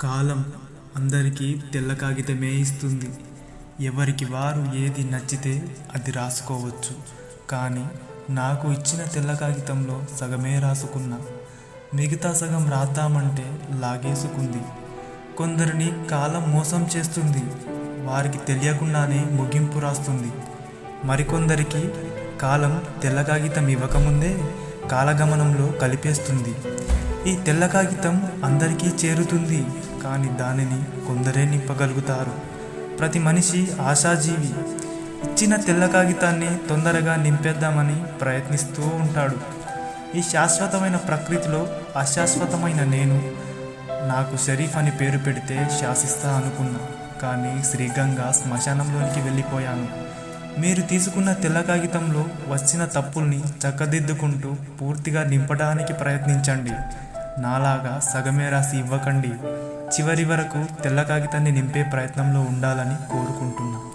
కాలం అందరికీ తెల్ల కాగితమే ఇస్తుంది. ఎవరికి వారు ఏది నచ్చితే అది రాసుకోవచ్చు. కానీ నాకు ఇచ్చిన తెల్ల కాగితంలో సగమే రాసుకున్నా. మిగతా సగం రాద్దామంటే లాగేసుకుంది. కొందరిని కాలం మోసం చేస్తుంది. వారికి తెలియకుండానే ముగింపు రాస్తుంది. మరికొందరికి కాలం తెల్ల కాగితం ఇవ్వకముందే కాలగమనంలో కలిపేస్తుంది. ఈ తెల్ల కాగితం అందరికీ చేరుతుంది కానీ దానిని కొందరే నింపగలుగుతారు. ప్రతి మనిషి ఆశాజీవి. ఇచ్చిన తెల్ల కాగితాన్ని తొందరగా నింపేద్దామని ప్రయత్నిస్తూ ఉంటాడు. ఈ శాశ్వతమైన ప్రకృతిలో అశాశ్వతమైన నేను నాకు షరీఫ్ అని పేరు పెడితే శాసిస్తా అనుకున్నా కానీ శ్రీగంగా శ్మశానంలోనికి వెళ్ళిపోయాను. మీరు తీసుకున్న తెల్ల కాగితంలో వచ్చిన తప్పుల్ని చక్కదిద్దుకుంటూ పూర్తిగా నింపడానికి ప్రయత్నించండి. నాలాగా సగమే రాసి ఇవ్వకండి. చివరి వరకు తెల్ల కాగితాన్ని నింపే ప్రయత్నంలో ఉండాలని కోరుకుంటున్నాను